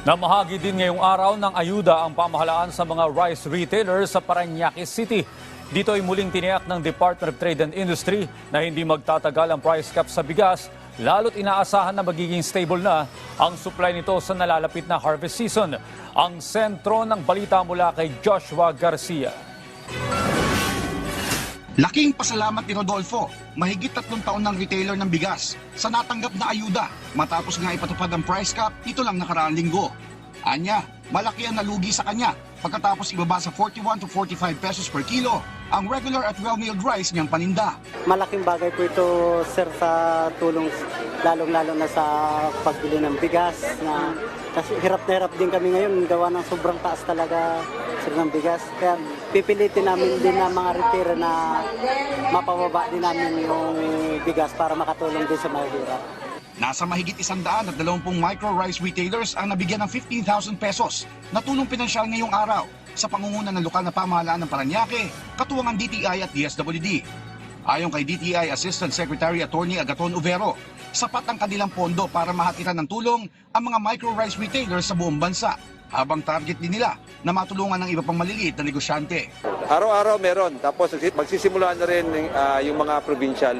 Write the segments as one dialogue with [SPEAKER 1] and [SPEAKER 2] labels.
[SPEAKER 1] Namahagi din ngayong araw ng ayuda ang pamahalaan sa mga rice retailers sa Parañaque City. Dito ay muling tiniyak ng Department of Trade and Industry na hindi magtatagal ang price cap sa bigas, lalo't inaasahan na magiging stable na ang supply nito sa nalalapit na harvest season. Ang sentro ng balita mula kay Joshua Garcia.
[SPEAKER 2] Laking pasalamat ni Rodolfo, mahigit tatlong taon ng retailer ng bigas sa natanggap na ayuda matapos nga ipatupad ang price cap ito lang nakaraang linggo. Anya, malaki ang nalugi sa kanya pagkatapos ibaba sa 41 to 45 pesos per kilo ang regular at well-milled rice niyang paninda.
[SPEAKER 3] Malaking bagay po ito, sir, sa tulong, lalong-lalo na sa pagbili ng bigas. Na, kasi hirap na hirap din kami ngayon, gawa ng sobrang taas talaga sir, ng bigas. Kaya pipilitin namin din ng mga retailer na mapababa din namin yung bigas para makatulong din sa mahihirap.
[SPEAKER 2] Nasa mahigit isang daan at dalawampung micro rice retailers ang nabigyan ng 15,000 pesos na tulong pinansyal ngayong araw sa pangunguna ng lokal na pamahalaan ng Paranaque, katuwang ang DTI at DSWD. Ayon kay DTI Assistant Secretary Attorney Agaton Uvero, sapat ang kanilang pondo para mahatiran ng tulong ang mga micro rice retailers sa buong bansa, habang target din nila na matulungan ng iba pang maliliit na negosyante.
[SPEAKER 4] Araw-araw meron. Tapos magsisimula na rin ah, yung mga provincial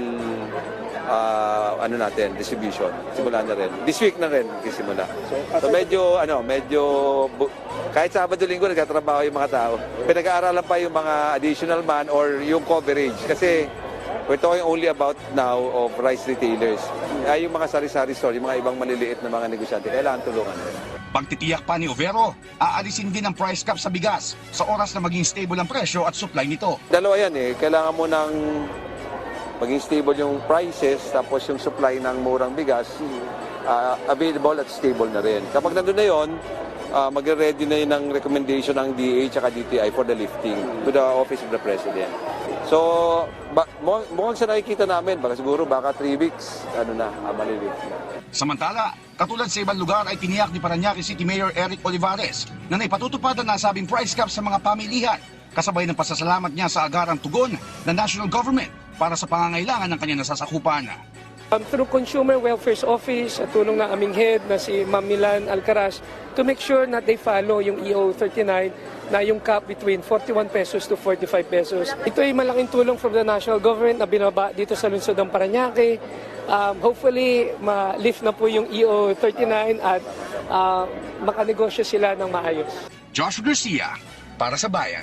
[SPEAKER 4] ah, ano natin, distribution. Simula na rin. This week na rin magsisimula. So medyo ano, medyo kahit Sabado Linggo nagtatrabaho yung mga tao. Pinag-aaralan pa yung mga additional man or yung coverage kasi we're talking only about now of rice retailers. Ay yung mga sari-sari store, yung mga ibang maliliit na mga negosyante, kailangan tulungan.
[SPEAKER 2] Pagtitiyak pa ni Overo, aalisin din ang price cap sa bigas sa oras na maging stable ang presyo at supply nito.
[SPEAKER 4] Dalawa yan eh. Kailangan mo ng maging stable yung prices tapos yung supply ng murang bigas ah, available at stable na rin. Kapag nandun na yon, uh, magre-ready na yun ng recommendation ng DA at DTI for the lifting to the Office of the President. So, ba, mukhang, sa nakikita namin, baka siguro baka 3 weeks, ano na, uh, malilift na.
[SPEAKER 2] Samantala, katulad sa ibang lugar ay tiniyak ni Paranaque City Mayor Eric Olivares na naipatutupad ang nasabing price cap sa mga pamilihan kasabay ng pasasalamat niya sa agarang tugon ng national government para sa pangangailangan ng kanyang nasasakupan.
[SPEAKER 5] Um, through Consumer Welfare's Office at tulong ng aming head na si Ma'am Milan Alcaraz to make sure na they follow yung EO 39 na yung cap between 41 pesos to 45 pesos. Ito ay malaking tulong from the national government na binaba dito sa lungsod ng Paranaque. Um, hopefully, ma-lift na po yung EO 39 at uh, makanegosyo sila ng maayos.
[SPEAKER 2] Josh Garcia, para sa Bayan.